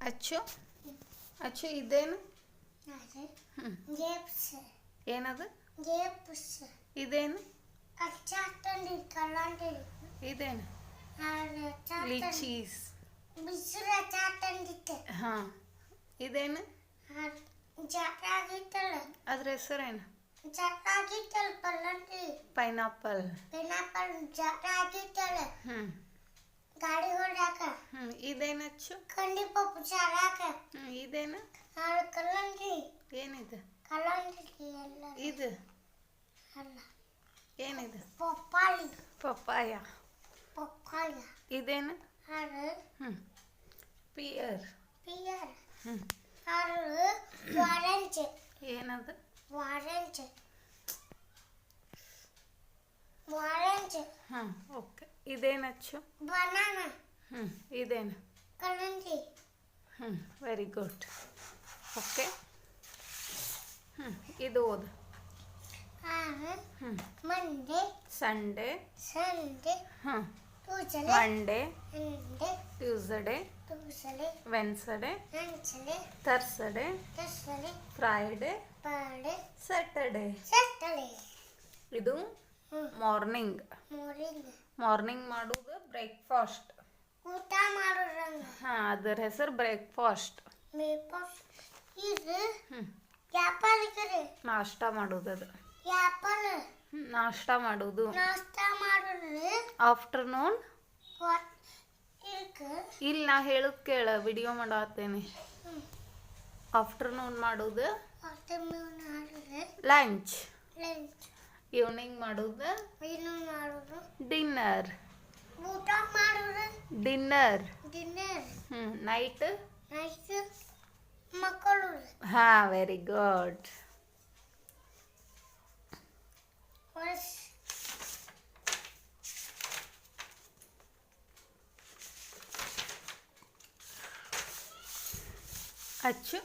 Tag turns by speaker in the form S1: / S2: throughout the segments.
S1: ಅಚ್ಚು ಅಚ್ಚು ಇದೇನು
S2: ಅದು
S1: ಹ್ಞೂ
S2: ಗೇಪ್ಸ್
S1: ಏನದು
S2: ಗೇಪ್ಸ್
S1: ಇದೇನು
S2: ಅಚ್ಚಾಟಂಡಿ ಕಲ್ಲಂಡಿ
S1: ಇದೇನು
S2: ಅದು ಚಾಟಂಡಿ
S1: ಲಿಚೀಸ್
S2: ಬಿಸಿಲ ಚಾಟಂಡಿತ್ತೆ
S1: ಹಾಂ ಇದೇನು
S2: ಅದು ಜಾಟಾಗಿತ್ತಲ್ಲ
S1: ಅದ್ರ ಹೆಸರೇನು
S2: ಜಾಟಾಗಿತ್ತಲ್ಲ ಕಲ್ಲಂಡಿ
S1: ಪೈನಾಪಲ್
S2: ಪೈನಾಪಲ್ ಜಾಟಾಗಿತ್ತಲ್ಲ
S1: ಹ್ಞೂ
S2: ಗಾಡಿ ಹೊಡ್ಯಾಕ.
S1: ಹ್ಞೂ ಇದೇನು ಅಚ್ಚು?
S2: ಕಂಡಿ ಪಪ್ಪು ಚಾರಾಕ.
S1: ಹ್ಮ್ ಇದೇನು?
S2: ಆಳು ಕಲ್ಲಂಡಿ
S1: ಏನಿದು?
S2: ಕಲ್ಲಂಡಿ ಎಲ್ಲ.
S1: ಇದು?
S2: ಅಲ್ಲ.
S1: ಏನಿದು?
S2: ಪಪ್ಪಾಯಿ
S1: ಪಪ್ಪಾಯ.
S2: ಪಪ್ಪಾಯ.
S1: ಇದೇನು?
S2: ಅದು
S1: ಹ್ಮ್. ಪಿಯರ್.
S2: ಪಿಯರ್.
S1: ಹ್ಮ್.
S2: ಅದು ವಾರೆಂಜ್.
S1: ಏನದು?
S2: ವಾರೆಂಜ್. ವಾರೆಂಜ್.
S1: ಹಾಂ ಓಕೆ. ಇದೇನು ಅಚ್ಚು
S2: ಬನಾನಾ
S1: ಹ್ಞೂ ಇದೇನು?
S2: ಕಲ್ಲಂಡಿ
S1: ಹ್ಞೂ ವೆರಿ ಗುಡ್ ಓಕೆ ಹ್ಞೂ ಇದು ಓದು. ಹ್ಞೂ
S2: ಮಂಡೆ
S1: ಸಂಡೇ
S2: ಸಂಡೇ
S1: ಹಾಂ Monday Tuesday
S2: Tuesday
S1: Wednesday
S2: Wednesday
S1: Thursday
S2: Thursday
S1: Friday
S2: Friday
S1: Saturday
S2: Saturday
S1: ಇದು ಮಾರ್ನಿಂಗ್
S2: ಮಾರ್ನಿಂಗ್
S1: ಮಾರ್ನಿಂಗ್ ಮಾಡೋದು ಬ್ರೇಕ್ಫಾಸ್ಟ್.
S2: ಊಟ ಮಾಡೋದು
S1: ಹಾಂ ಅದರ ಹೆಸರು ಬ್ರೇಕ್ಫಾಸ್ಟ್. ನಾಷ್ಟಾ ಮಾಡೋದು ಅದು. ನಾಷ್ಟಾ ಮಾಡೋದು.
S2: ನಾಷ್ಟ ಮಾಡೋದು?
S1: ಆಫ್ಟರ್ನೂನ್? ಇಲ್ಲ ನಾ ಹೇಳೋದು ಕೇಳ ವಿಡಿಯೋ ಮಾಡತ್ತೇನೆ ಆಫ್ಟರ್ನೂನ್ ಮಾಡೋದು. ಲಂಚ್.
S2: ಲಂಚ್.
S1: ಈವ್ನಿಂಗ್ ಮಾಡೋದು. ಡಿನ್ನರ್
S2: ಊಟ ಮಾಡೋದು?
S1: Dinner
S2: dinner
S1: hmm night
S2: night ಮಕ್ಕಳು.
S1: ಹಾ ವೆರಿ ಗುಡ್ ಅಚ್ಚು.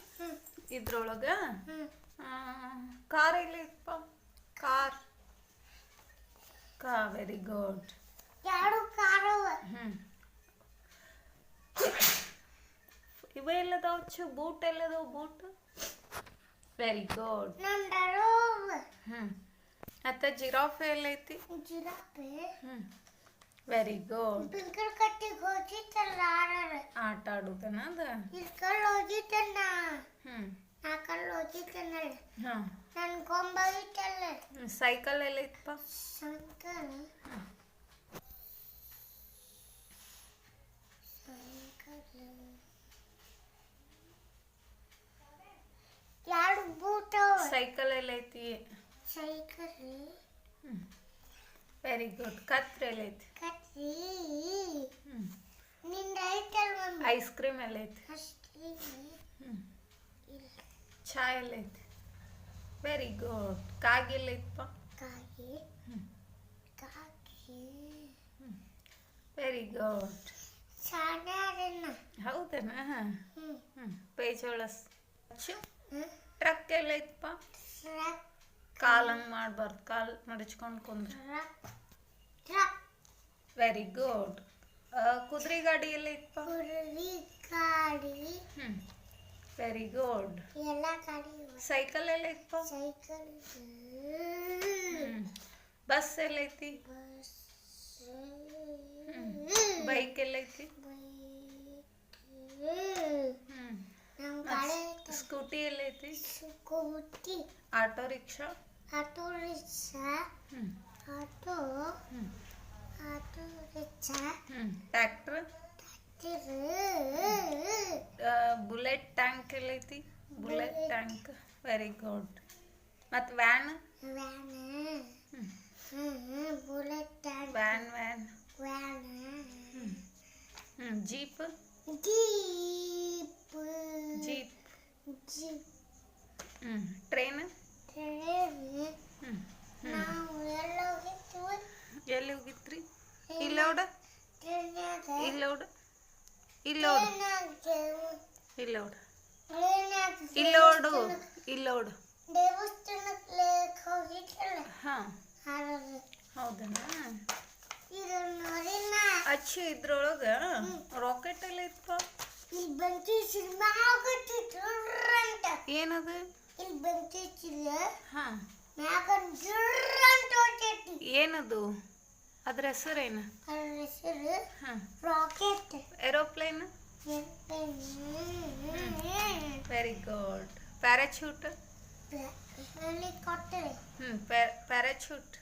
S1: ಇದ್ರೊಳಗ? ಕಾರ್ ಇಲ್ಲಪ್ಪ ಕಾರ್. ಕಾ ವೆರಿ ಗುಡ್
S2: ಎರಡು
S1: ಹ್ಞೂ ಇವ ಎಲ್ಲದಾವ ಚು ಬೂಟ್ ಎಲ್ಲದಾವ ಬೂಟ್? ವೆರಿ ಗುಡ್
S2: ನಂದರೋ
S1: ಹ್ಞೂ ಮತ್ತೆ ಜಿರಾಫೆ ಎಲ್ಲೈತಿ?
S2: ಜಿರಾಫೆ.
S1: ಹ್ಮ್. ವೆರಿ ಗುಡ್
S2: ಬಿಂಕಲ್ ಕಟ್ಟಿಗೆ ಹೋಗಿತ್ತಲ್ಲ ಆಡಾರ
S1: ಆಟ ಆಡುದನ ಅದ?
S2: ಇಲ್ಕಲ್ಲಿ ಹ್ಮ್.
S1: ಹ್ಞೂ
S2: ಹೋಗಿ ಹೋಗಿತ್ತಣ್ಣಲ್ಲ
S1: ಹಾಂ.
S2: ನನ್ ಕೊಂಬ ಇತ್ತಲ್ಲ
S1: ಸೈಕಲ್ ಎಲ್ಲ
S2: ಇತ್ತನೆ ಶಂಕರ್ ಎರಡು ಬೂಟ್ ಅವ
S1: ಸೈಕಲ್ ಎಲ್ಲೈತಿ?
S2: ಸೈಕಲ್
S1: ವೆರಿ ಗುಡ್ ಕತ್ರಿ ಎಲ್ಲೈತಿ? ಕತ್ರಿ.
S2: ನಿಂದ ಐತಲ್ ಮಮ್ಮಿ
S1: ಐಸ್ ಕ್ರೀಮ್ ಎಲ್ಲೈತಿ?
S2: ಅಷ್ಟೇ
S1: ಹ್ಞೂ ಚಾ ಎಲ್ಲೈತಿ? ವೆರಿ ಗುಡ್ ಕಾಗಿ ಎಲ್ಲೈತಪ್ಪ?
S2: ಕಾಗಿ. ಕಾಗಿ.
S1: ವೆರಿ ಗುಡ್ ಹೌದನ? ಪೇಜ್ ಒಳಸ್. ಹ್ಮ್.
S2: ಹ್ಞೂ
S1: ಟ್ರಕ್ ಎಲ್ಲ
S2: ಇತ್ತಪ್ಪ
S1: ಕಾಲ್ ಹಂಗೆ ಮಾಡಬಾರ್ದು ಕಾಲ್ ಮಡಚ್ಕೊಂಡು ಕುಂದ್ರ. ವೆರಿ ಗುಡ್ ಕುದುರೆ ಗಾಡಿ ಎಲ್ಲ
S2: ಇತ್ತಪ್ಪ ಗಾಡಿ
S1: ವೆರಿ ಗುಡ್
S2: ಎಲ್ಲ ಗಾಡಿ
S1: ಸೈಕಲ್ ಎಲ್ಲೈತಪ್ಪ
S2: ಸೈಕಲ್
S1: ಹ್ಞೂ ಬಸ್ ಎಲ್ಲೈತಿ
S2: ಬಸ್
S1: ಬೈಕ್ ಎಲ್ಲೈತಿ ಹ್ಞೂ
S2: ನಮ್ಮ ಗಾಡಿ
S1: scooty ಎಲ್ಲೈತಿ
S2: scooty
S1: auto rickshaw?
S2: Auto rickshaw auto auto rickshaw tractor?
S1: Bullet tank ಎಲ್ಲೈತಿ? Bullet tank. Very good ಮತ್ತು van?
S2: Van. Bullet tank.
S1: Van van.
S2: Van.
S1: Jeep?
S2: Jeep.
S1: Jeep.
S2: Jeep.
S1: Train
S2: train
S1: ಹ್ಞೂ
S2: ನಾವು ಎಲ್ಲ
S1: ಹೋಗಿತ್ರಿ ಇಲ್ಲ.
S2: ಹುಡ
S1: ಇಲ್ಲ ಇಲ್ಲೋಡು
S2: ಇಲ್ಲ
S1: ಇಲ್ಲೋಡು
S2: ಇಲ್ಲ
S1: ಇಲ್ಲೋಡು ಇಲ್ಲೋಡು
S2: ನೋಡಿನ
S1: ಅಚ್ಚಿ ಇದ್ರೊಳಗೆ ರಾಕೆಟ್ ಎಲ್ಲ
S2: ಇತ್ತು
S1: ಏನದು?
S2: ಇಲ್ಲಿ ಬೆಂಕಿ ಚಿಲ್ಲ
S1: ಹಾಂ.
S2: ಮ್ಯಾಗ ಜುರ್ರ್ ಅಂತ ಹೋಗ್ತೈತಿ
S1: ಏನದು? ಅದ್ರ ಹೆಸರೇನು?
S2: ಅದ್ರ ಹೆಸರು
S1: ಹಾ.
S2: Rocket
S1: aeroplane? Very good parachute
S2: helicopter
S1: ಹ್ಞೂ ಪ್ಯಾರಾಚೂಟ್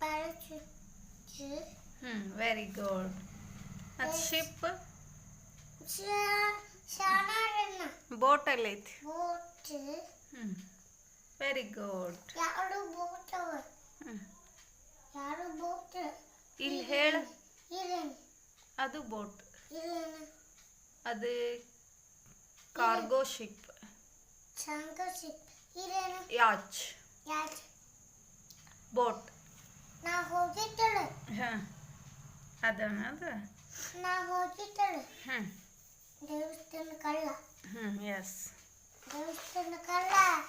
S2: ಪ್ಯಾರಾಚೂಟ್
S1: ಹ್ಞೂ ವೆರಿ ಗುಡ್ ಮತ್ತು ಶಿಪ್
S2: ಶಾಣಾರನ್ನ
S1: ಬೋಟ್ ಐತಿ
S2: ಬೋಟ್
S1: ಹ್ಞೂ ವೆರಿ ಗುಡ್
S2: ಎರಡು ಬೋಟ್ ಅವ
S1: ಹ್ಞೂ
S2: ಎರಡು ಬೋಟ್?
S1: ಇಲ್ಲಿ ಹೇಳ.
S2: ಇರೇನು
S1: ಅದು ಬೋಟ್.
S2: ಇರೇನು
S1: ಅದು ಕಾರ್ಗೋ ಶಿಪ್
S2: ಶಂಕರ್ಶಿಪ್ ಇರೇನು
S1: ಯಾಚ್
S2: ಯಾಕೆ
S1: ಬೋಟ್
S2: ನಾ ಹೋಗಿದ್ದಳು.
S1: ಹಾಂ. ಅದನ ಅದು.
S2: ನಾ ಹೋಗಿದ್ದಳು.
S1: ಹ್ಞೂ
S2: ದೇವಸ್ಥಾನ ಕಳ್ಳ
S1: ಹ್ಞೂ ಎಸ್
S2: ದೇವಸ್ಥಾನ ಕಳ್ಳ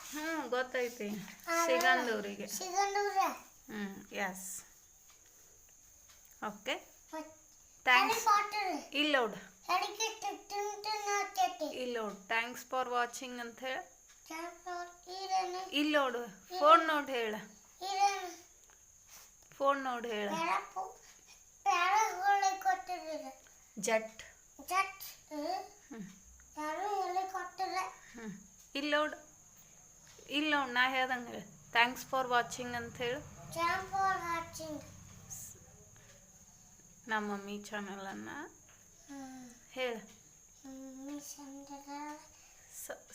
S1: ಹ್ಞೂ ಗೊತ್ತೈತಿ ಸಿಗಂದೂರಿಗೆ.
S2: ಸಿಗಂದೂರ?
S1: ಹ್ಞೂ ಎಸ್ ಓಕೆ ಥ್ಯಾಂಕ್ಸ್ ಇಲ್ಲ ನೋಡು ಇಲ್ಲ ನೋಡು ಥ್ಯಾಂಕ್ಸ್ ಫಾರ್ ವಾಚಿಂಗ್ ಅಂತ ಹೇಳಿ. ಇಲ್ಲ ನೋಡು ಫೋನ್ ನೋಡಿ ಹೇಳ. ಫೋನ್ ನೋಡಿ ಹೇಳ. ಜಟ್.
S2: ಜಟ್ ಯಾರು ಹೇಳಿ ಹೆಲಿಕಾಪ್ಟರ್
S1: ಹ್ಞೂ ಇಲ್ಲ ನೋಡು. ಇಲ್ಲ ನೋಡು ನಾ ಹೇಳ್ದಂಗೆ. ಥ್ಯಾಂಕ್ಸ್ ಫಾರ್ ವಾಚಿಂಗ್ ಅಂತ ಹೇಳಿ ನಮ್ಮ ಮಮ್ಮಿ ಚಾನಲನ್ನು ಹೇಳ.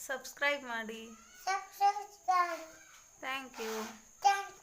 S1: ಸಬ್ಸ್ಕ್ರೈಬ್ ಮಾಡಿ. Thank you
S2: thank